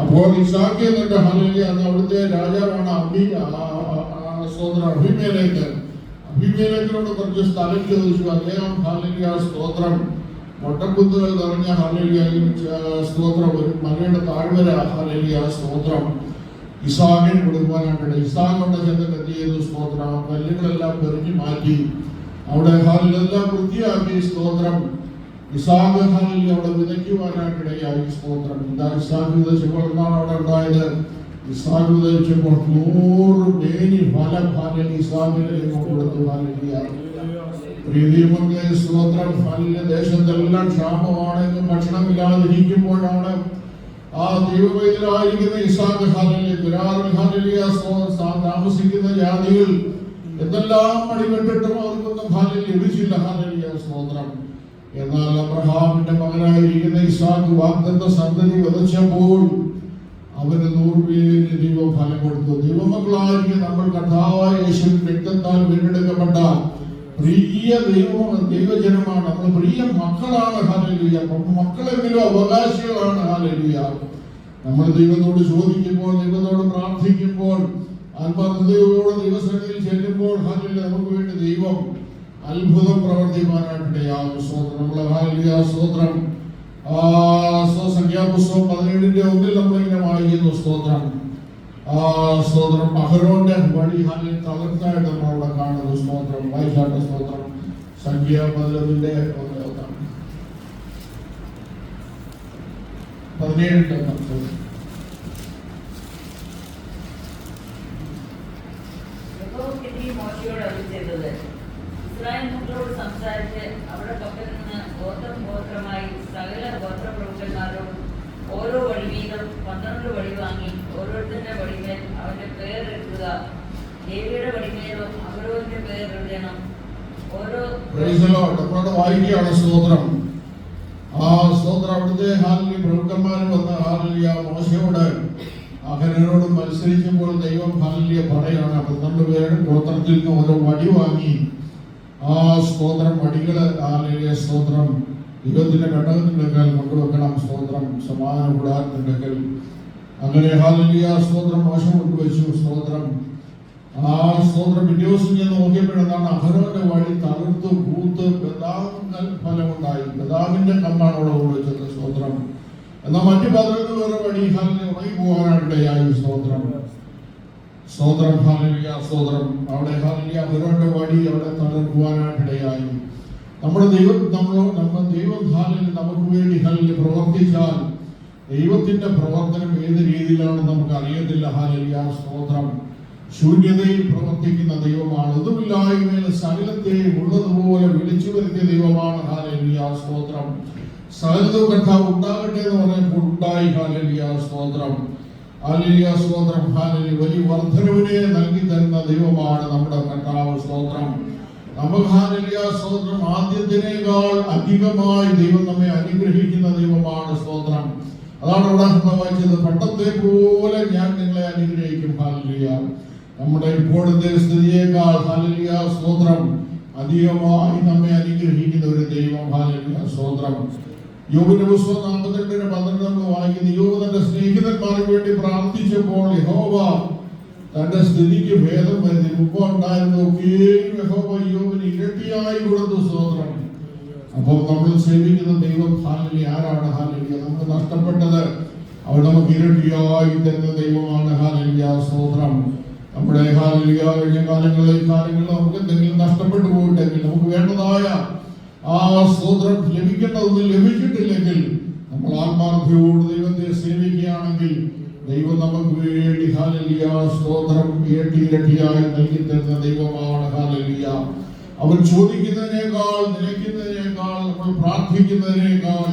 അപ്പോൾ ഇസാഖ് എന്നിട്ട് ഹാലലിയ അത് അവിടുത്തെ രാജാവാണ് അഭി സ്തോത്ര അഭിമേലേക്ക് അഭിമേലേക്കിനോട് കുറച്ച് സ്ഥലം ചോദിച്ചു. അദ്ദേഹം ഹാലലിയ സ്തോത്രം മൊട്ടക്കുത്തുകൾ നിറഞ്ഞ ഹാലലിയ സ്തോത്രം ഒരു മലയുടെ താഴ്വര ഹാലലിയ സ്തോത്രം ഇസാഖിന് കൊടുക്കുവാനായിട്ട് ഇസാഖ് അവിടെ ചെന്നിട്ട് എന്ത് ചെയ്തു? സ്തോത്രം ആ കല്ലുകളെല്ലാം പെറിഞ്ഞു മാറ്റി. അവിടെ ഹാലിലെല്ലാം വൃത്തിയാക്കി സ്തോത്രം ഇസാഖ് അവിടെ വിതയ്ക്കുവാനായിട്ടിടയായി സ്തോത്രം. എന്താ ഇസാഖ് വിതച്ചപ്പോൾ എന്താണ് അവിടെ ഉണ്ടായത്? ഇസാഖ് വിതച്ചപ്പോൾ നൂറ് മേനി ഫലം ഹാലിൽ ഇസാഖിനെ കൊടുത്തു സ്തോത്രം. ഫലിന്റെ ദേശത്തെല്ലാം ക്ഷാമമാണെങ്കിലും ഭക്ഷണമില്ലാതിരിക്കുമ്പോഴാണ് ആ ദൈവവൈദ്യരായിരിക്കുന്ന ഇസാഖ് ഹാലിലെ ഗുരാറൻ ഹാലിയ താമസിക്കുന്ന ജാതിയിൽ എന്തെല്ലാം അടിപെട്ടിട്ടും അവർക്കൊന്നും ഹാലിൽ ലഭിച്ചില്ല ഹാലിയ സ്തോത്രം. എന്നാൽ അബ്രഹാമിന്റെ മകനായിരിക്കുന്ന ഇസാഖ് വാഗ്ദത്ത സന്തതി വിതച്ചപ്പോൾ അവന് നൂറുപേര് ദൈവം ഫലം കൊടുത്തു. ദൈവമക്കളായിരിക്കും നമ്മൾ കഥാവായ യേശുവിന്റെ രക്തത്താൽ വീണ്ടെടുക്കപ്പെട്ട പ്രിയ ദൈവം ദൈവജനമാണ്. നമ്മൾ പ്രിയ മക്കളാണ്. ഹാലലിയ മക്കളെങ്കിലും അവകാശികളാണ്. ഹാലലിയ നമ്മൾ ദൈവത്തോട് ചോദിക്കുമ്പോൾ ദൈവത്തോട് പ്രാർത്ഥിക്കുമ്പോൾ ആത്മാർത്ഥതയോടെ ദൈവസന്നിധിയിൽ ചെല്ലുമ്പോൾ ഹാലലിയ നമുക്ക് വേണ്ടി ദൈവം അത്ഭുതം പ്രവർത്തിക്കാനായിട്ടിടയാകും സ്തോത്രം നമ്മളെ ഹാലലിയ സ്തോത്രം. ആ സംഖ്യാപുസ്തകം പതിനേഴിന്റെ ഒന്നിൽ നമ്മളിങ്ങനെ വായിക്കുന്നു സ്തോത്രം. ആ സ്തോത്രം അഹരോന്റെ വഴി ഹാലിൽ തളർത്തായിട്ട് നമ്മളവിടെ കാണുന്നു സ്തോത്രം. വായിച്ചാട്ട സ്തോത്രം. സംഖ്യ പതിനൊന്നിന്റെ പതിനേഴിന്റെ ഒന്ന് മോശയോട് അരുളി ചെയ്തത് ഇസ്രായേൽ മക്കളോട് സംസാരിച്ച് അവിടെ പക്കൽ നിന്ന് ഗോത്രം ഗോത്രമായി സകല ഗോത്രപ്രഭുക്കന്മാരും ഓരോ വടിവീതം പന്ത്രണ്ട് വഴി വാങ്ങി ഓരോരുത്തരുടെ വടിമേൽ അവന്റെ പേർ എഴുതുക. ദേവിയുടെ വടിമേലും അവരോന്റെ പേർ എഴുതണം. ഓരോ ആ സ്തോത്രം അവിടുത്തെ ഹാലിൽ വന്ന ഹാലിയ മോശയോട് അഹനോട് മത്സരിച്ചപ്പോൾ ദൈവം ഹാലിയ പറയാണ് പന്ത്രണ്ട് പേരുടെ ഗോത്രത്തിൽ നിന്ന് ഓരോ വടി വാങ്ങി ആ സ്തോത്രം വടികൾ ഹാലിയ സ്തോത്രം. ദൈവത്തിന്റെ ഘടകത്തിന്റെ കൽ കൊണ്ടുവെക്കണം സ്തോത്രം. സമാധാന കൽ അങ്ങനെ ഹാലിയ സ്തോത്രം മോശം കൊണ്ടുവച്ചു സ്തോത്രം. ആ സ്തോത്രം ദിവസം ഞാൻ നോക്കിയപ്പോഴെന്താണ്? അഹരോന്റെ വഴി തകർത്ത് പൂത്ത് ബദാമിൽ ഫലമുണ്ടായി. ബദാമിന്റെ കമ്പാണ് അവിടെ കൊണ്ടുവച്ചത് സ്തോത്രം. എന്നാൽ മറ്റു പതിനൊന്ന് പേരുടെ വഴി ഹാലിനെ ഉറങ്ങി പോകാനായിട്ടിടയായി സ്തോത്രം. സ്തോത്രം ഹാലിയ സ്തോത്രം. അവിടെ ഹാലിയ അവരുടെ വഴി അവിടെ തളർക്കുവാനായിട്ടിടയായി നമ്മുടെ ദൈവം നമ്മളോ നമ്മൾ ദൈവം ഹാലിൽ നമുക്ക് വേണ്ടി ഹാലിൽ പ്രവർത്തിച്ചാൽ ദൈവത്തിന്റെ പ്രവർത്തനം ഏത് രീതിയിലാണ് നമുക്ക് അറിയത്തില്ല ഹാലിയ സ്തോത്രം. ശൂന്യതയിൽ പ്രവർത്തിക്കുന്ന ദൈവമാണ്. ഒന്നുമില്ലായ്മയിൽ സകലത്തെ ഉള്ളതുപോലെ വിളിച്ചു വരുത്തിയ ദൈവമാണ് ഹാലലിയ സ്തോത്രം. സകലതും കർത്താവ് ഉണ്ടാകട്ടെ എന്ന് പറഞ്ഞപ്പോൾ ഉണ്ടായി. ഹാലലിയ സ്തോത്രം. ഹാലലിയ സ്തോത്രം. ഹാലലി വലിയ വർദ്ധനവിനെ നൽകി തരുന്ന ദൈവമാണ് നമ്മുടെ കർത്താവ് സ്തോത്രം. നമുക്ക് ഹാലലിയ സ്തോത്രം. ആദ്യത്തിനേക്കാൾ അധികമായി ദൈവം നമ്മെ അനുഗ്രഹിക്കുന്ന ദൈവമാണ് സ്തോത്രം. അതാണ് ഇവിടെ വായിച്ചത്. പട്ടത്തെ പോലെ ഞാൻ നിങ്ങളെ അനുഗ്രഹിക്കും. ഹാലലിയ നമ്മുടെ ഇപ്പോഴത്തെ സ്ഥിതിയേക്കാൾ ഹാലലിയ സ്തോത്രം. അധികമായി നമ്മെ അനുഗ്രഹിക്കുന്ന ഒരു ദൈവം. ഹാലലിയ സ്തോത്രം. യോബിന്റെ പുസ്തകം നാൽപ്പത്തിരണ്ടിന് പന്ത്രണ്ട് നമ്മൾ വായിക്കുന്നു. യോബ് സ്നേഹിതന്മാർക്ക് വേണ്ടി പ്രാർത്ഥിച്ചപ്പോൾ യഹോവ തന്റെ സ്ഥിതിക്ക് ഭേദം വരുത്തി. മുമ്പ് ഉണ്ടായിരുന്ന യഹോവ യോബിന് ഇരട്ടിയായി കൊടുത്തു സ്തോത്രം. അപ്പോൾ നമ്മൾ സേവിക്കുന്ന ദൈവം ഹാലലി ആരാണ് ഹാലലിയ? നമുക്ക് നഷ്ടപ്പെട്ടത് അവിടെ നമുക്ക് ഇരട്ടിയായി തരുന്ന ദൈവമാണ്. ഹാലലിയ സ്തോത്രം. നമ്മുടെ ഹാലലിയ കഴിഞ്ഞ കാലങ്ങളിൽ കാലങ്ങളിൽ നമുക്ക് എന്തെങ്കിലും നഷ്ടപ്പെട്ടു പോയിട്ടെങ്കിൽ നമുക്ക് വേണ്ടതായ ആ സ്തോത്രം ലഭിക്കേണ്ടതൊന്നും ലഭിച്ചിട്ടില്ലെങ്കിൽ നമ്മൾ ആത്മാർത്ഥയോട് ദൈവത്തെ സേവിക്കുകയാണെങ്കിൽ ദൈവം നമുക്ക് വേണ്ടി ഹാലലിയ സ്തോത്രം ഇരട്ടി ഇരട്ടിയായി നൽകി തരുന്ന ദൈവമാണ് ഹാലലിയ അവൻ ചോദിക്കുന്നതിനേക്കാൾ നിലയ്ക്കുന്നതിനേക്കാൾ നമ്മൾ പ്രാർത്ഥിക്കുന്നതിനേക്കാൾ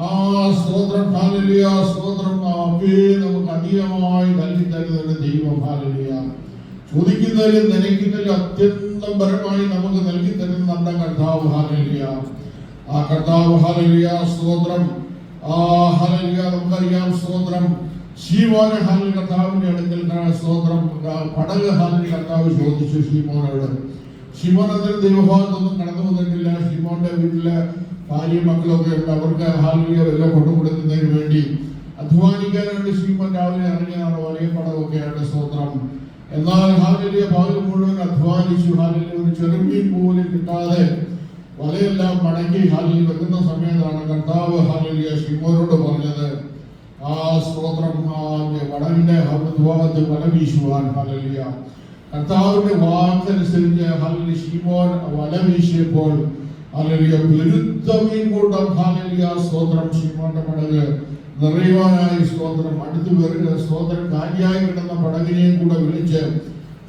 ആ സ്തോത്രം ഹാലലിയ സ്തോത്രം ഒക്കെ നമുക്ക് അധികമായി നൽകി തരുന്ന ദൈവം ഹാലലിയ ചോദിക്കുന്നതിലും നിലയ്ക്കുന്നതിലും അത്യന്തം പരമായി നമുക്ക് നൽകി തരുന്ന നമ്മുടെ കർത്താവ് ഹാലലിയ ആ കർത്താവ് ഹാലലിയ സ്തോത്രം. ആ ഹാലലിയ നമുക്കറിയാം സ്തോത്രം. ശീമോന ഹാലി കർത്താവിന്റെ അടുക്കൽ സ്തോത്രം. പടക് ഹാലി കർത്താവ് ചോദിച്ചു ശീമോനോട്. ശിമോൻ അതിൽ ദൈവഭാഗത്തൊന്നും കടന്നു വന്നിട്ടില്ല. ശിമോന്റെ വീട്ടിലെ ഭാര്യ മക്കളൊക്കെ ഉണ്ട്. അവർക്ക് ഹാലിയ എല്ലാം കൊണ്ടുകൊടുക്കുന്നതിന് വേണ്ടി അധ്വാനിക്കാനായിട്ട് ശ്രീമൻ രാവിലെ ഇറങ്ങിയതാണ്. വലിയ പടമൊക്കെയാണ് സ്തോത്രം. എന്നാൽ ഹാലിലെ പകൽ മുഴുവൻ അധ്വാനിച്ചു. ഹാലിലെ ഒരു ചെറുമീൻ പോലും കിട്ടാതെ വലയെല്ലാം മടക്കി ഹാലിൽ വെക്കുന്ന സമയത്താണ് കർത്താവ് ഹാലിലെ ശ്രീമോനോട് പറഞ്ഞത് ആ സ്തോത്രം ആ വടവിന്റെ ഭാഗത്ത് വല വീശുവാൻ ഹാലിയ കർത്താവിന്റെ വാക്കനുസരിച്ച് ഹാലിലെ ശ്രീമോൻ വല വീശിയപ്പോൾ ഹാലിലിയ പെരുത്ത മീൻ കൂട്ടം ഹാലിയ സ്തോത്രം ശ്രീമോന്റെ പടക് നിറയുവാനായി സ്തോത്രം അടുത്ത് വരുക സ്തോത്രം കാലിയായി കിടന്ന പടകിനെയും കൂടെ വിളിച്ച്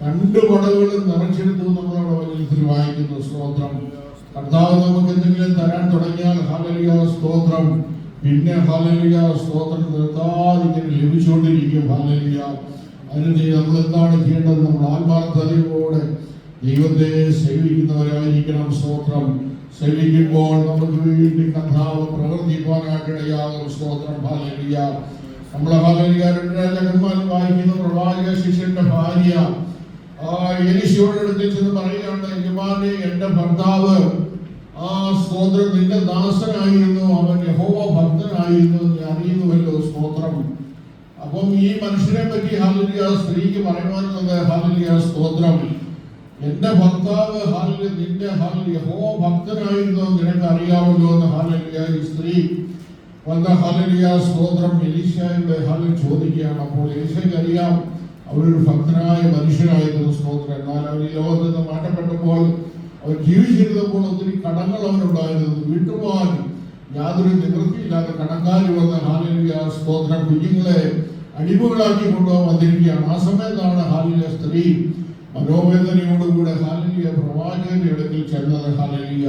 രണ്ട് പടകുകളും നിറച്ചെടുത്തു നമ്മളവിടെ വചനത്തിൽ വായിക്കുന്നു. സ്തോത്രം. കർത്താവ് നമുക്ക് എന്തെങ്കിലും തരാൻ തുടങ്ങിയാൽ ഹാലലിയ സ്തോത്രം. പിന്നെ ഹാലലിയ സ്തോത്രം. നിർത്താതെ ലഭിച്ചുകൊണ്ടിരിക്കും. ഹാലലിയ അതിന് നമ്മൾ എന്താണ് ചെയ്യേണ്ടത്? നമ്മൾ ആത്മാർത്ഥതയോടെ ദൈവത്തെ സേവിക്കുന്നവരായിരിക്കണം. സ്തോത്രം. സേവിക്കുമ്പോൾ നമുക്ക് വേണ്ടി കർത്താവ് പ്രവർത്തിക്കുവാനായിട്ടിടയാകും സ്തോത്രം. ഭാഗ്യ നമ്മളെ രാജകന്മാർ വായിക്കുന്ന. പ്രവാചക ശിഷ്യന്റെ ഭാര്യ. ആ അടുത്ത് ചെന്ന് പറയുകയാണ് യജമാനെ എന്റെ ഭർത്താവ് ആ സ്തോത്രം നിന്റെ ദാസനായിരുന്നു. അവൻ യഹോവ ഭക്തനായിരുന്നു എന്ന് അറിയുന്നുവല്ലോ സ്തോത്രം. അപ്പം ഈ മനുഷ്യനെ പറ്റി ഹാലിയ സ്ത്രീക്ക് പറയുവാനുള്ളത് ഹാലിയ സ്തോത്രം. എന്റെ ഭർത്താവ് ഹാലിയ നിന്റെ ഹാലിയ ഹോ ഭക്തനായിരുന്നു നിനക്ക് അറിയാമല്ലോ എന്ന് ഹാലലിയ ഈ സ്ത്രീ വന്ന ഹാലലിയ സ്തോത്രം എലീശയുടെ ഹാലിൽ ചോദിക്കുകയാണ്. അപ്പോൾ എലീശയ്ക്ക് അറിയാം അവരൊരു ഭക്തനായ മനുഷ്യനായിരുന്നു സ്തോത്രം. എന്നാൽ അവർ ഈ ലോകത്ത് നിന്ന് മാറ്റപ്പെട്ടപ്പോൾ അവർ ജീവിച്ചിരുന്നപ്പോൾ ഒത്തിരി കടങ്ങൾ അവരുണ്ടായിരുന്നു വീട്ടുവാൻ യാതൊരു നിവൃത്തിയില്ലാത്ത കടക്കാരി വന്ന ഹാലലിയ സ്തോത്രം കുഞ്ഞുങ്ങളെ അടിമകളാക്കി കൊണ്ടുപോകാൻ വന്നിരിക്കുകയാണ്. ആ സമയത്താണ് ഹാലിയ സ്ത്രീ മനോവേദനയോടുകൂടെ ഹാലിയ പ്രവാചകന്റെ അടുക്കൽ ചെന്നത് ഹാലിയ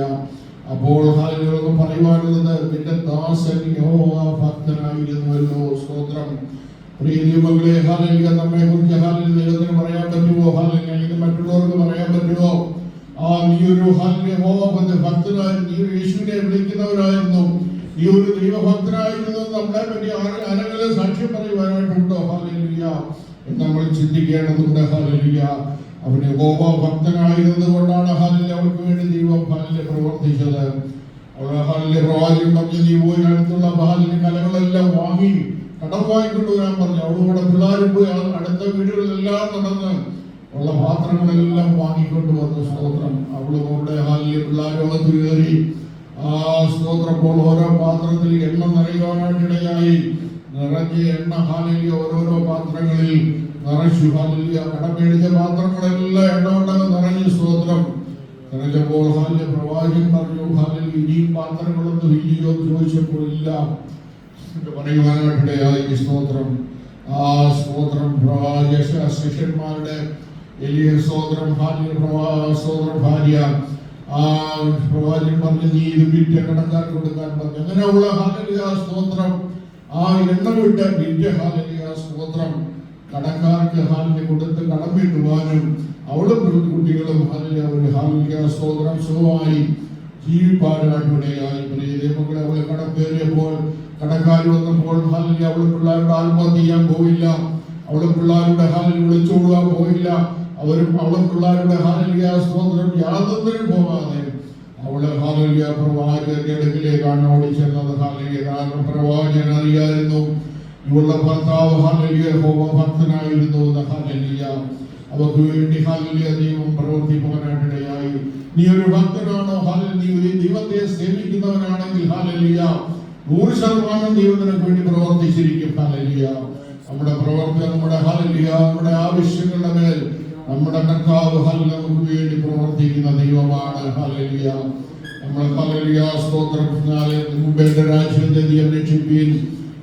അപ്പോൾ ഹാലിയൊക്കെ പറയുവാനുള്ളത് നിന്റെ ദാസൻ ഭക്തനായിരുന്നുവല്ലോ സ്തോത്രം. പ്രിയ ഹാലലിയ നമ്മെ കുറിച്ച് ഹാലലി ദൈവത്തിന് പറയാൻ പറ്റുമോ? ഹാലലിയ അല്ലെങ്കിൽ മറ്റുള്ളവർക്ക് പറയാൻ പറ്റുമോ? ആ നീ ഒരു ഹാലലിയ ഹോമ ഭക്തനായി നീ ഒരു യേശുവിനെ വിളിക്കുന്നവരായിരുന്നു നീ ഒരു ദൈവഭക്തനായിരുന്നു നമ്മളെ പറ്റി ആരെ- ആരെങ്കിലും സാക്ഷ്യം പറയുവാനായിട്ടുണ്ടോ? ഹാലലിയ നമ്മൾ ചിന്തിക്കേണ്ടതുണ്ട് ഹാലിയ അവന് ഹോമ ഭക്തനായിരുന്നത് കൊണ്ടാണ് ഹാലിൽ അവർക്ക് വേണ്ടി ദൈവം ഹാലിലെ പ്രവർത്തിച്ചത്. അവളെ ഹാലിലെ പ്രവാചകൻ പറഞ്ഞു നീ അടുത്തുള്ള ഹാലിയ കലകളെല്ലാം വാങ്ങി കടം വാങ്ങിക്കൊണ്ട് വരാൻ പറഞ്ഞു. അവളുകൂടെ പിള്ളേരും പോയി അടുത്ത വീടുകളിലെല്ലാം നടന്ന് ഉള്ള പാത്രങ്ങളെല്ലാം വാങ്ങിക്കൊണ്ട് വന്നു സ്തോത്രം. അവൾ അവളുടെ ഹാലിലെ പിള്ളേരോകത്ത് കയറി ആ സ്തോത്രപ്പോൾ ഓരോ പാത്രത്തിൽ എണ്ണ നിറയുവാനായിട്ടിടയായി നിറഞ്ഞ എണ്ണ ഹാലിലെ ഓരോരോ പാത്രങ്ങളിൽ നിറച്ചു ഹാലിയ കടം മേടിച്ച പാത്രങ്ങളെല്ലാം എണ്ണ കൊണ്ടങ്ങ് നിറഞ്ഞു സ്തോത്രം. നിറഞ്ഞപ്പോൾ ഹാലിയ പ്രവാചകൻ പറഞ്ഞു ഹാലിൽ ഇനിയും പാത്രങ്ങളൊന്നും ഇല്ലയോ? ചോദിച്ചപ്പോൾ ഇല്ല. പറയുവാനായിട്ടിടയായി സ്തോത്രം? ആ സ്തോത്രം ശിഷ്യന്മാരുടെ എലിയ സ്തോത്രം ഭാര്യ പ്രവാ സ്തോത്രം ഭാര്യ. ആ പ്രവാചകൻ പറഞ്ഞു നീ ഇത് വിറ്റ കൊടുക്കാൻ പറഞ്ഞു. അങ്ങനെയുള്ള ഹാലലിയ സ്തോത്രം. ആ എണ്ണ വിറ്റ ഹാലലിയ സ്തോത്രം. കടക്കാർക്ക് ഹാലിന് കൊടുത്ത് കടം വീട്ടുവാനും അവളും കുട്ടികളും ഹാലിലെ ഒരു ഹാലിയ സ്തോത്രം സുഖമായി ദൈവങ്ങളെ അവളെ കടം കയറിയപ്പോൾ കടക്കാർ വന്നപ്പോൾ ഹാലിലെ അവളെ പിള്ളേരുടെ ആത്മഹത്യ ചെയ്യാൻ പോയില്ല. അവളെ പിള്ളേരുടെ ഹാലിൽ വിളിച്ചോടുവാൻ പോയില്ല. അവരും അവളെ പിള്ളേരുടെ ഹാലിയ സ്തോത്രം യാതൊന്നിനും പോകാതെ അവളെ ഹാലിയ പ്രവാചകന്റെ അടുക്കിലേക്കാണ് ഓടിച്ചെന്നത് ഹാലിയ പ്രവാചകൻ അറിയായിരുന്നു. ഇവളുടെ ഭർത്താവ് ഹാലിയ ഹോമ ഭക്തനായിരുന്നു. എന്ന് ഹാലിയ അവർക്ക് വേണ്ടി ഹാലിയ ദൈവം പ്രവർത്തിക്കാനായിട്ടിടയായി നീ ഒരു ഭക്തനാണോ? ഹാലിൽ നീ ഒരു ദൈവത്തെ സേവിക്കുന്നവനാണെങ്കിൽ ഹാലലിയ നൂറ് ശതമാനം ദൈവം നിനക്ക് വേണ്ടി പ്രവർത്തിച്ചിരിക്കും ഹാലലിയ നമ്മുടെ പ്രവർത്തനം നമ്മുടെ ഹാലലിയ നമ്മുടെ ആവശ്യങ്ങളുടെ മേൽ നമ്മുടെ കർത്താവ് ഹൽ നമുക്ക് വേണ്ടി പ്രവർത്തിക്കുന്ന ദൈവമാണ് ഹാലലിയ നമ്മൾ ഹാലലിയ സ്തോത്രം. മുമ്പേ രാജ്യത്തെ നീ അന്വേഷിപ്പീൻ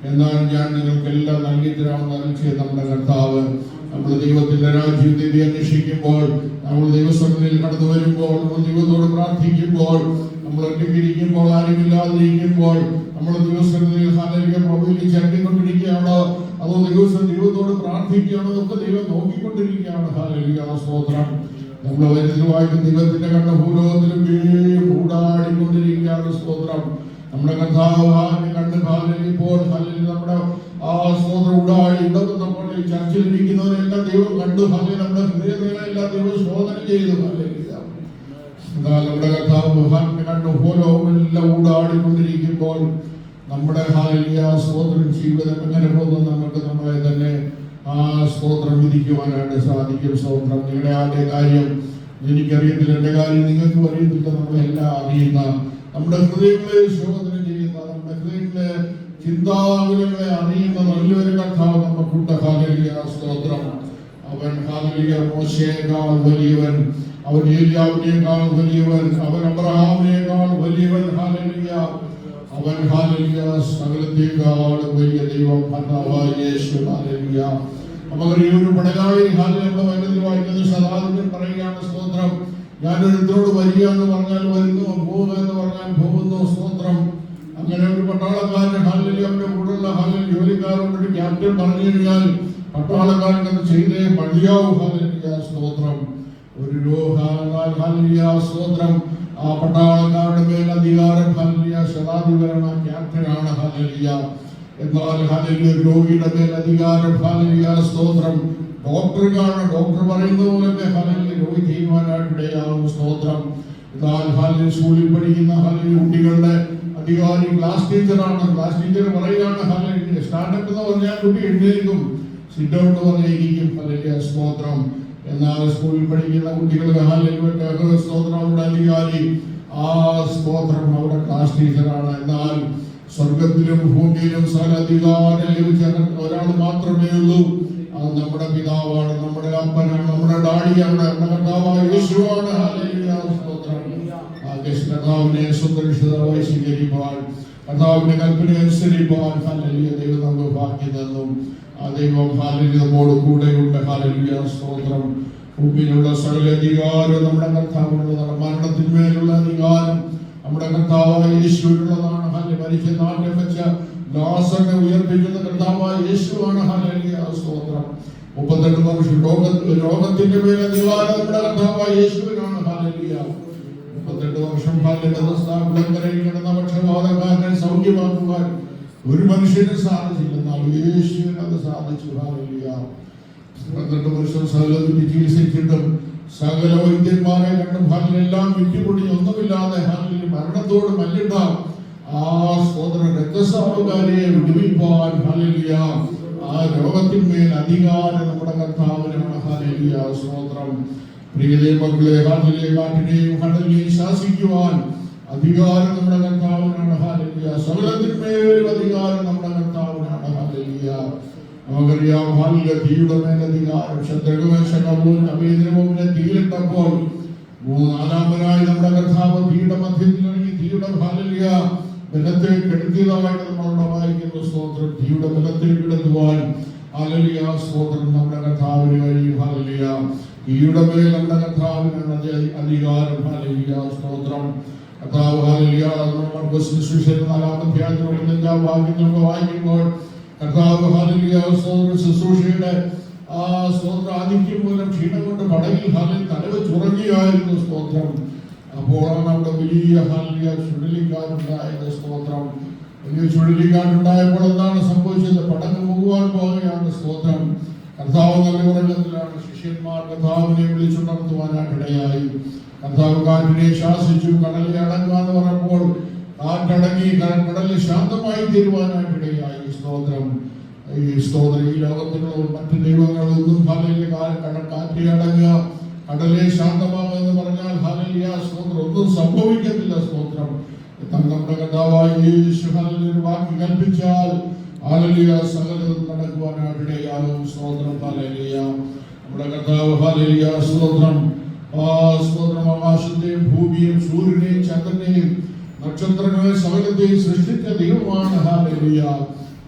എന്നാൽ ഞാൻ നിങ്ങൾക്കെല്ലാം നൽകി തരാമെന്ന് അറിയിച്ച നമ്മുടെ കർത്താവ് നമ്മുടെ ദൈവത്തിന്റെ രാജ്യത്തെ നീ അന്വേഷിക്കുമ്പോൾ നമ്മൾ ദൈവസന്നിധിയിൽ കടന്നു വരുമ്പോൾ നമ്മൾ ദൈവത്തോട് പ്രാർത്ഥിക്കുമ്പോൾ നമ്മൾ ഒറ്റയ്ക്കിരിക്കുമ്പോൾ ആരുമില്ലാതിരിക്കുമ്പോൾ നമ്മൾ പ്രഭുവിൽ ചേർത്തിക്കൊണ്ടിരിക്കുകയാണോ അതോ ദിവസം ദൈവത്തോട് പ്രാർത്ഥിക്കുകയാണോ? ഒക്കെ ദൈവം നോക്കിക്കൊണ്ടിരിക്കുകയാണ്. ഹാലലിയ സ്തോത്രം. നമ്മൾ വരുന്നതുമായിട്ട് ദൈവത്തിന്റെ കണ്ട ഭൂലോകത്തിലും കൂടാടിക്കൊണ്ടിരിക്കുകയാണ് സ്തോത്രം. നമ്മുടെ കഥാവ് നമ്മുടെ ആ സ്തോത്രം ജീവിതം എങ്ങനെ പോകുന്നു നമുക്ക് നമ്മളെ തന്നെ ആ സ്തോത്രം വിധിക്കുവാനായിട്ട് സാധിക്കും. സ്തോത്രം നിങ്ങളുടെ ആരുടെ കാര്യം എനിക്കറിയത്തില്ല. എന്റെ കാര്യം നിങ്ങൾക്കും അറിയത്തില്ല. നമ്മളെല്ലാം അറിയുന്ന നമ്മുടെ ഹൃദയങ്ങളെ ശോധന ഹൃദയങ്ങളെ ചിന്താകുലങ്ങളെ അറിയുന്ന നല്ലൊരു കർത്താവ് നമുക്കുണ്ട് ഹാലലിയ സ്തോത്രം. അവൻ ഹാലലിയ മോശയേക്കാൾ വലിയവൻ അവൻ ഏലിയാവിനേക്കാൾ വലിയവൻ അവൻ അബ്രഹാമിനേക്കാൾ വലിയവൻ ഹാലലിയ അവൻ ഹാലലിയ സകലത്തേക്കാൾ വലിയ ദൈവം യേശു ഹാലിയ നമുക്കറിയ ഒരു പടകാളി നമ്മുടെ വൈദ്യുതി വായിക്കുന്നത് സദാദിവൻ പറയുകയാണ് സ്തോത്രം. ഞാനൊരുത്തരോട് വരിക എന്ന് പറഞ്ഞാൽ വരുന്നു പോവുക എന്ന് പറഞ്ഞാൽ പോകുന്നു സ്തോത്രം. അങ്ങനെ ഒരു പട്ടാളക്കാരൻ ഹാലിൽ അവന്റെ കൂടെയുള്ള ഹാലിൽ ജോലിക്കാരോട് ഒരു ക്യാപ്റ്റൻ പറഞ്ഞു കഴിഞ്ഞാൽ പട്ടാളക്കാരൻ അത് ചെയ്തേ മതിയാവൂ ഹാലിയ സ്തോത്രം. ഒരു സ്തോത്രം. ആ പട്ടാളക്കാരുടെ മേൽ അധികാരം ഹാലിയ ശതാധിപരാണ് ക്യാപ്റ്റനാണ് ഹാലിയ എന്നാൽ ഹാലിയ രോഗിയുടെ മേൽ അധികാരം ഹാലിയ സ്തോത്രം. ഡോക്ടർക്കാണ് ഡോക്ടർ പറയുന്നത് പോലെ ഹാലിയ രോഗി ചെയ്യുവാനായിട്ടിടയാവും സ്തോത്രം. എന്നാൽ ഹാലിയ സ്കൂളിൽ പഠിക്കുന്ന ഹാലിയ കുട്ടികളുടെ അധികാരി ക്ലാസ് ടീച്ചറാണ് ക്ലാസ് ടീച്ചർ പറയുകയാണ് സ്റ്റാർട്ടപ്പ് എന്ന് പറഞ്ഞാൽ കുട്ടി എഴുന്നേൽക്കും. സിറ്റ് ഔട്ട് പറഞ്ഞിരിക്കും അല്ലെങ്കിൽ സ്തോത്രം. എന്നാൽ സ്കൂളിൽ പഠിക്കുന്ന കുട്ടികൾ അവിടെ അധികാരി. ആ സ്തോത്രം അവിടെ ക്ലാസ് ടീച്ചറാണ് എന്നാൽ സ്വർഗത്തിലും ഭൂമിയിലും സകല അധികാരം ലഭിച്ച ഒരാൾ മാത്രമേ ഉള്ളൂ. അത് നമ്മുടെ പിതാവാണ് നമ്മുടെ അപ്പനാണ് നമ്മുടെ ഡാഡിയാണ് നമ്മുടെ കർത്താവായ യേശുവാണ്. സ്തോത്രം. കർത്താവിനെ സുന്ദരിഷിതമായി സ്വീകരിപ്പാൻ കർത്താവിന്റെ കൽപ്പന അനുസരിപ്പാൻ ഹല്ലേലൂയ ദൈവം നമുക്ക് ഭാഗ്യം തന്നു. ആ ദൈവം ഹാലല്യ നമ്മോട് കൂടെയുണ്ട്. ഹാലല്യ സ്തോത്രം. ഭൂമിയിലുള്ള സകല അധികാരം നമ്മുടെ കർത്താവിനുള്ളതാണ് മരണത്തിന്മേലുള്ള അധികാരം നമ്മുടെ കർത്താവായ യേശുവിനുള്ളതാണ്. ഹാലെ മരിച്ച നാട്ടിൽ വെച്ച ലാസറിനെ ഉയർപ്പിക്കുന്ന കർത്താവായ യേശുവാണ് ഹാലല്യ സ്തോത്രം. മുപ്പത്തെട്ട് വർഷം ലോക ലോകത്തിന്റെ മേൽ അധികാരം നമ്മുടെ കർത്താവായ യേശുവിനാണ്. ഹാലല്യ മുപ്പത്തെട്ട് വർഷം ഹാലിന്റെ കിടന്ന പക്ഷപാതക്കാരനെ സൗഖ്യമാക്കുവാൻ ഒരു മനുഷ്യന് സാധിച്ചില്ലെന്നാൽ യേശുവിന് അത് സാധിച്ചു പന്ത്രണ്ട് വർഷം സകലത്തിന് ചികിത്സിച്ചിട്ടും സകല വൈദ്യന്മാരെ കണ്ടും ഹാലിലെല്ലാം വിറ്റുപൊടി ഒന്നുമില്ലാതെ ഹാലിൽ മരണത്തോട് മല്ലിട്ട ആ സ്തോത്ര രക്തസ്രാവക്കാരെ വിടുവിപ്പാൻ ഹാലിലിയ ആ രോഗത്തിന്മേൽ അധികാരം നമ്മുടെ കർത്താവിനാണ് ഹാലിലിയ സ്തോത്രം പ്രിയതേ മക്കളെ ഹാലിലെ കാറ്റിനെയും കടലിനെയും ശാസിക്കുവാൻ അധികാരം നമ്മുടെ കർത്താവിനാണ്. ഹാലിലിയ സകലത്തിന്മേലും അധികാരം നമ്മുടെ കർത്താവിനാണ്. ഹാലിലിയ നമുക്കറിയാം ഹാലിക തീയുടെ മേലധികാരം ശത്രുഘ്നവും അവേദനവും തീയിലിട്ടപ്പോൾ നാലാമനായി നമ്മുടെ കർത്താവ് തീയുടെ മധ്യത്തിലിറങ്ങി തീയുടെ ഹാലിലിയ ബലത്തെ കെടുത്തിയതായിട്ട് നമ്മളുടെ വായിക്കുന്ന. സ്തോത്രം. തീയുടെ ബലത്തെ കിടത്തുവാൻ ഹാലലിയ സ്തോത്രം നമ്മുടെ കർത്താവിന് കഴിയും. ഹാലലിയ മേൽ നമ്മുടെ കർത്താവിനാണ് അധി- അധികാരം ഹാലലിയ സ്തോത്രം. കർത്താവ് സുവിശേഷം നാലാം അധ്യായത്തിൽ പതിനഞ്ചാം വാക്യം നമ്മൾ വായിക്കുമ്പോൾ കർത്താവ് ശുശ്രൂഷയുടെ ആ സ്തോത്ര ആധിക്യം മൂലം ക്ഷീണം കൊണ്ട് പടകിൽ ഹാലിൽ ഉറങ്ങിയായിരുന്നു സ്തോത്രം. അപ്പോഴാണ് അവിടെ വലിയ ഹാലിയ ചുഴലിക്കാറ്റുണ്ടായത് സ്തോത്രം. വലിയ ചുഴലിക്കാറ്റുണ്ടായപ്പോൾ എന്താണ് സംഭവിച്ചത്? പടങ്ങ് പോകുവാൻ പോവുകയാണ് സ്തോത്രം. കർത്താവ് നല്ല ഉറക്കത്തിലാണ് ശിഷ്യന്മാർ കർത്താവിനെ വിളിച്ചുണർത്തുവാനായിട്ടിടയായി കർത്താവ് കാറ്റിനെ ശാസിച്ചു കടലിൽ അടങ്ങാന്ന് പറഞ്ഞപ്പോൾ കാറ്റടങ്ങി കടലിൽ ശാന്തമായി തീരുവാനായിട്ടിടയായി സ്തോത്രം. ഈ സ്തോത്രം. ഈ ലോകത്തിലുള്ള മറ്റ് ദൈവങ്ങളൊന്നും ഹാലലിയ. കാറ്റ് അടങ്ങുക കടലെ ശാന്തമാകുമെന്ന് പറഞ്ഞാൽ ഹാലലിയ. സ്തോത്രം. ഒന്നും സംഭവിക്കത്തില്ല സ്തോത്രം. തങ്ങളുടെ കർത്താവായ യേശു വാക്ക് കൽപ്പിച്ചാൽ ഹാലലിയ സകലതും നടക്കുവാനായിട്ടിടയാകും സ്തോത്രം. ഹാലലിയ നമ്മുടെ കർത്താവ് ഹാലലിയ സ്തോത്രം. ആ സ്തോത്രം ആകാശത്തെയും ഭൂമിയും സൂര്യനെയും ചന്ദ്രനെയും സകലത്തെയും സൃഷ്ടിച്ച ദൈവമാണ്. ഹാലലിയ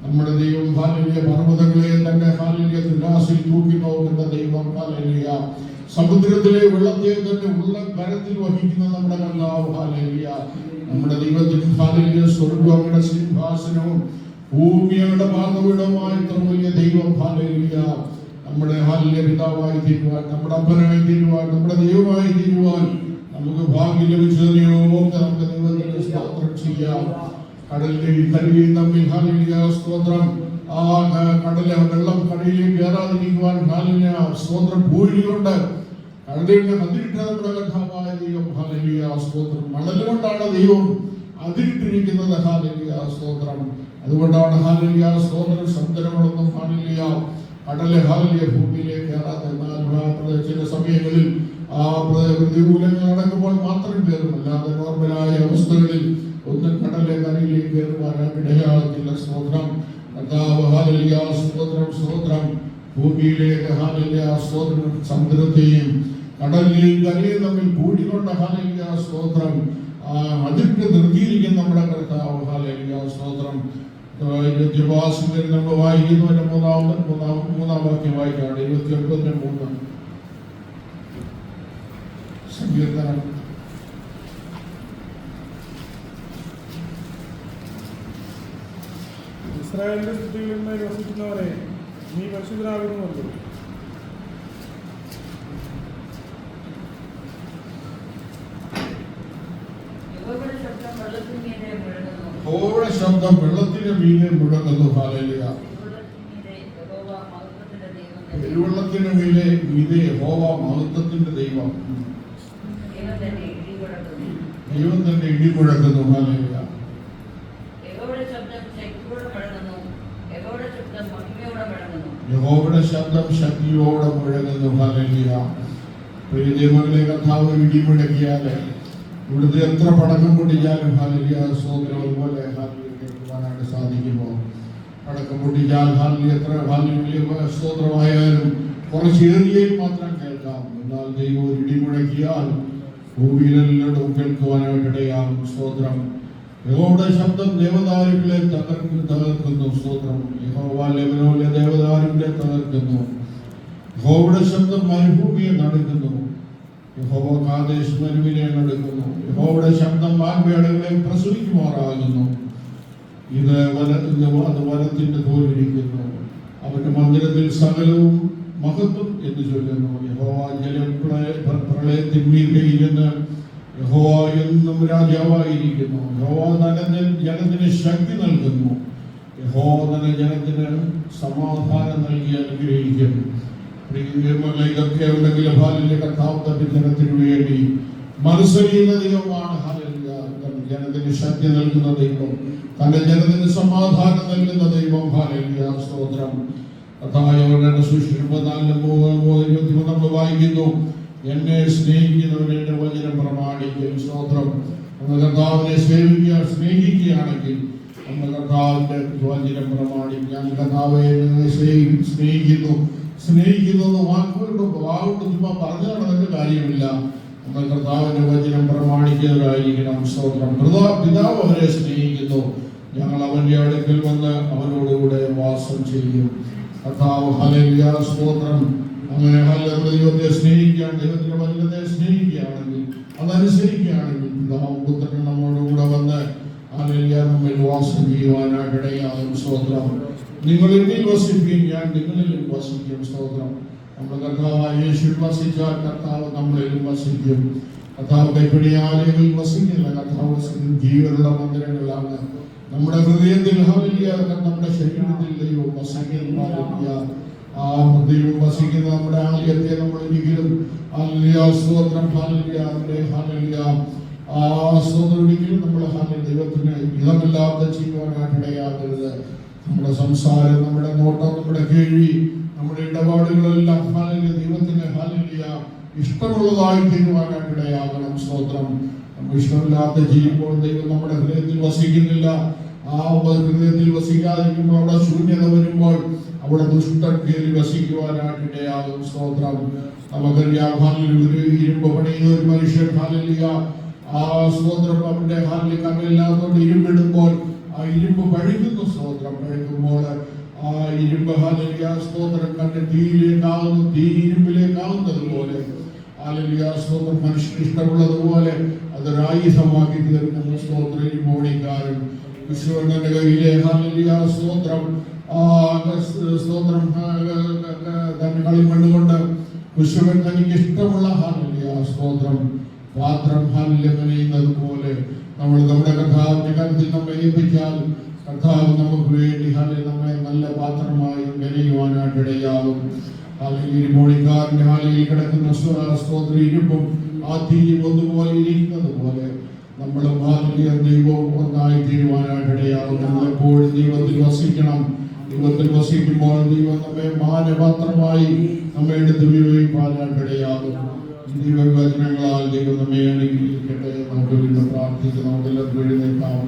നമ്മുടെ ദൈവം ഹാലലിയ പർവതങ്ങളെ തന്നെ ഹാലലിയ തുലാസിൽ തൂക്കി നോക്കുന്ന ദൈവം. ഹാലലിയ സമുദ്രത്തിലെ വെള്ളത്തെ തന്നെ ഉള്ള കരത്തിൽ വഹിക്കുന്ന നമ്മുടെ കർത്താവ്. ഹാലലിയ നമ്മുടെ ദൈവത്തിന് ഹാലലിയ സ്വർഗം അവരുടെ സിംഹാസനവും ഭൂമി അവരുടെ പാതവിടവുമായ ഇത്ര വലിയ ദൈവം ഹാലലിയ. നമ്മുടെ ഹാലിലെ പിതാവായി തീരുവാൻ നമ്മുടെ അപ്പനായി തീരുവാൻ നമ്മുടെ ദൈവമായി തീരുവാൻ നമുക്ക് ഭാഗ്യം ലഭിച്ചതിനെയോ നമുക്ക് ദൈവത്തിന് സ്തോത്രം ചെയ്യാം. കടലിൽ കരയും തമ്മിൽ ഹാലിയ സ്തോത്രം. ആ കടലെ വെള്ളം കടലിലേക്ക് കയറാതിരിക്കുവാൻ ഹാലിയ സ്തോത്രം ഭൂമിയിലുണ്ട്. കടലിന്റെ അതിരിട്ട കഥാവായ ദൈവം ഹാലിയ സ്തോത്രം മണൽ കൊണ്ടാണ് ദൈവം അതിരിട്ടിരിക്കുന്നത് ഹാലിയ സ്തോത്രം. അതുകൊണ്ടാണ് ഹാലിയ സ്തോത്രം സമുദ്രങ്ങളൊന്നും കാണില്ല കടൽ ഹാലിയ ഭൂമിയിലേക്ക് കയറാത്ത എന്നാൽ ചില സമയങ്ങളിൽ ആ പ്രതികൂലങ്ങൾ നടക്കുമ്പോൾ മാത്രം കയറും അല്ലാതെ നോർമലായ അവസ്ഥകളിൽ ഒന്നും കടലെ കരയിലേക്ക് ഇടയാകത്തില്ല. സ്തോത്രം കർത്താവ് ഹാലിയ സ്തോത്രം സ്തോത്രം ഭൂമിയിലേക്ക് ഹാലിയ സ്തോത്രം സമുദ്രത്തെയും കടലിലെയും കരയും തമ്മിൽ കൂടിക്കൊണ്ട ഹാലിയ സ്തോത്രം അതിട്ട് നിർത്തിയിരിക്കുന്ന നമ്മുടെ കർത്താവ് ഹാലിയ സ്തോത്രം ഇരുപത്തിവാസികൾ നമ്മൾ വായിക്കുന്നതിന്റെ മൂന്നാമത് മൂന്നാം മൂന്നാം വാക്യം വായിക്കാണ് ഇരുപത്തി ഒൻപതിന്റെ മൂന്ന്. സങ്കീർത്തനം. ഇസ്രായേലിന്റെ സ്തുതികളിന്മേൽ വസിക്കുന്നവരെ നീ പരിശുദ്ധരാകുന്നുവല്ലോ യഹോവയുടെ ശബ്ദം വെള്ളത്തിന്മീതെ മുഴങ്ങുന്നു ശബ്ദം വെള്ളത്തിന്റെ മീനെ മുഴങ്ങുന്നു തന്നെ. പെരുവെള്ളത്തിന് മീതെ മീതെ ഹോവ മഹത്വത്തിന്റെ ദൈവം. ദൈവം തന്നെ ഇടി മുഴക്കുന്നു. തന്നെ യഹോവയുടെ ശബ്ദം ശക്തിയോടെ മുഴങ്ങുന്നു. ഹാലലിയ. പ്രിയദേവങ്ങളെ കഥാവ് ഇടിമുഴക്കിയാൽ ഇവിടുത്തെ എത്ര പടക്കം പൊട്ടിച്ചാലും ഹാലലിയ സോദരം പടക്കം പൊട്ടിച്ചാൽ ഹാലിയ എത്ര ഹാലിയ വലിയ സ്തോത്രമായാലും കുറച്ച് ഏറിയയിൽ മാത്രം കേൾക്കാം. എന്നാൽ ദൈവം ഒരു ഇടിമുഴക്കിയാൽ ഭൂമിയിലെല്ലാം കേൾക്കുവാനായിട്ടിടയാകും സ്തോത്രം. യഹോവയുടെ ശബ്ദം ദേവദാരുകളെ തകർക്കുന്നു തകർക്കുന്നു സ്തോത്രം. യഹോവ ലെബനോലെ ദേവദാരുകളെ തകർക്കുന്നു. യഹോവയുടെ ശബ്ദം മരുഭൂമിയെ നടക്കുന്നു. യഹോവ കാദേശ് മരുവിനെ നടക്കുന്നു. യഹോവയുടെ ശബ്ദം വാൻവേടകളെ പ്രസവിക്കുമാറാകുന്നു. ഇത് വന അത് വനത്തിന്റെ തോലിരിക്കുന്നു അവന്റെ മന്ദിരത്തിൽ സകലവും മഹത്വം എന്ന് ചൊല്ലുന്നു. യഹോവ ജലം പ്രളയത്തിന്മീർക്കയിരുന്ന് യഹോവ എന്നും രാജാവായിരിക്കുന്നു. യഹോവ നനന് ജനത്തിന് ശക്തി നൽകുന്നു. യഹോവ തന്നെ ജനത്തിന് സമാധാനം നൽകി അനുഗ്രഹിക്കും ഇതൊക്കെ ഉണ്ടെങ്കിൽ ഹാലിന്റെ കർത്താവ് തന്റെ ജനത്തിന് വേണ്ടി മനസ്സറിയുന്ന ദൈവമാണ്. ജനത്തിന് ശക്തി നൽകുന്ന ദൈവം തന്റെ ജനത്തിന് സമാധാനം നൽകുന്ന ദൈവം. ഹാലിയ സ്തോത്രം. കഥായവരുടെ സുഷിപ്പനാലിന്റെ നമ്മൾ വായിക്കുന്നു. എന്നെ സ്നേഹിക്കുന്നവൻ എന്റെ വചനം പ്രമാണിക്കും സ്തോത്രം. നമ്മൾ കർത്താവിനെ സേവിക്കുക സ്നേഹിക്കുകയാണെങ്കിൽ നമ്മൾ കർത്താവിന്റെ വചനം പ്രമാണിക്കാം. കർത്താവെ സ്നേഹിക്കുന്നു സ്നേഹിക്കുന്നു വാക്കുകൊണ്ട് വാവുകൊണ്ട് ചുമ്മാ പറഞ്ഞു നടന്നിട്ട് കാര്യമില്ല. നമ്മൾ കർത്താവിന്റെ വചനം പ്രമാണിക്കുന്നവരായിരിക്കണം. സ്തോത്രം. പിതാ- പിതാവ് അവരെ സ്നേഹിക്കുന്നു. ഞങ്ങൾ അവന്റെ അടുക്കൽ വന്ന് അവനോടുകൂടെ വാസം ചെയ്യും. കർത്താവ് ഹല്ലേലൂയ സ്തോത്രം. അങ്ങനെ ഹല്ലേലൂയ ദൈവത്തെ സ്നേഹിക്കുകയാണ് ദൈവത്തിന്റെ വചനത്തെ സ്നേഹിക്കുകയാണെങ്കിൽ അതനുസരിക്കുകയാണെങ്കിൽ പിതാവ് പുത്രൻ നമ്മോടുകൂടെ വന്ന് ഹല്ലേലൂയ നമ്മിൽ വാസം ചെയ്യുവാനായിട്ട് ഇടയാകും സ്തോത്രം. നിങ്ങൾ എന്നിൽ വസിക്കുകയും ഞാൻ നിങ്ങളിൽ വസിക്കും സ്തോത്രം. നമ്മുടെ കർത്താവായ യേശു വസിച്ചാൽ കർത്താവ് നമ്മളിലും വസിക്കും. കർത്താവ് കൈപ്പിടി ആലയങ്ങളിൽ വസിക്കില്ല കർത്താവ് വസിക്കുന്നത് ജീവനുള്ള മന്ദിരങ്ങളിലാണ് നമ്മുടെ ഹൃദയത്തിൽ നമ്മുടെ ശരീരത്തിൽ ദൈവം വസിക്കുന്നു ആ ദൈവം വസിക്കുന്ന നമ്മുടെ ആലയത്തെ നമ്മൾ ഒരിക്കലും സ്തോത്രം. ഹല്ലേലൂയ. അതിന്റെ ആ സ്തോത്രം ഒരിക്കലും നമ്മൾ ഹല്ലേലൂയ ദൈവത്തിന് ഇതമില്ലാതെ ചെയ്യുവാനായിട്ട് ഇടയാകരുത്. നമ്മുടെ സംസാരം നമ്മുടെ നോട്ടം നമ്മുടെ കേൾവി നമ്മുടെ ഇടപാടുകളെല്ലാം ഹാലലിയ ദൈവത്തിന് ഹാലലിയ ഇഷ്ടമുള്ളതായി തീരുമാനം ഇടയാകണം. സ്തോത്രം. നമ്മൾ ഇഷ്ടമില്ലാത്ത ചെയ്യുമ്പോൾ ദൈവം നമ്മുടെ ഹൃദയത്തിൽ വസിക്കുന്നില്ല. ആ ഹൃദയത്തിൽ വസിക്കാതിരിക്കുമ്പോൾ അവിടെ ശൂന്യത വരുമ്പോൾ അവിടെ ദുഷ്ടൻ വസിക്കുവാനായിട്ട് ഇടയാകും. സ്തോത്രം. നമുക്കറിയാം ഹാലിൽ ഒരു ഇരുമ്പ് പണിയുന്ന ഒരു മനുഷ്യൻ ഹാലലിയ ആ സ്തോത്രം അവന്റെ ഹാലിൽ കണ്ണില്ലാത്തതുകൊണ്ട് ഇരുമ്പിടുമ്പോൾ ആ ഇരുമ്പ് പഴുകുന്നു സ്തോത്രം. പഴുക്കുമ്പോൾ ആ ഇരുമ്പ് ഹാലലിയ സ്തോത്രം കണ്ട് തീയിലേക്കാവുന്നു തീ ഇരുമ്പിലേക്കാവുന്നത് പോലെ ഹാലലിയ സ്തോത്രം മനുഷ്യന് ഇഷ്ടമുള്ളതുപോലെ അതൊരു ആയുധമാക്കി തീർക്കുന്ന സ്തോത്രം ഈ മോണിക്കാരും. വിശ്വന്റെ കയ്യിലെ ഹാലലിയ സ്തോത്രം ആ സ്തോത്രം തന്നെ കളിമണ്ണുകൊണ്ട് വിശ്വൻ തനിക്ക് ഇഷ്ടമുള്ള ഹാലലിയ സ്തോത്രം. പാത്രം ഹാലിലെ മെനയുന്നത് പോലെ നമ്മൾ നമ്മുടെ കർത്താവിന്റെ കരുത്തിൽ നമ്മെ ഏൽപ്പിച്ചാൽ കർത്താവ് നമുക്ക് വേണ്ടി ഹാലെ നമ്മെ നല്ല പാത്രമായി മെനയുവാനായിട്ട് ഇടയാകും മോണിക്കാരന്റെ ഹാലയിൽ കിടക്കുന്ന സ്തോത്ര ഇരുമ്പും ആ തീയും ഒന്നുപോലെ ഇരിക്കുന്നത് പോലെ നമ്മളും ഹാലിയ ദൈവവും ഒന്നായി തീരുവാനായിട്ട് ഇടയാകും നമ്മൾ എപ്പോഴും ദൈവത്തിൽ വസിക്കണം. ദൈവത്തിൽ വസിക്കുമ്പോൾ ദൈവം നമ്മെ മാനപാത്രമായി നമ്മെ എടുത്ത് വിവേകിപ്പാനായിട്ട് ഇടയാകും ദൈവവചനങ്ങളാൽ ദൈവം നമ്മെ അനുഗ്രഹിക്കട്ടെ നമുക്ക് വീണ്ടും പ്രാർത്ഥിച്ച് നമുക്കെല്ലാം എഴുന്നേൽക്കാം.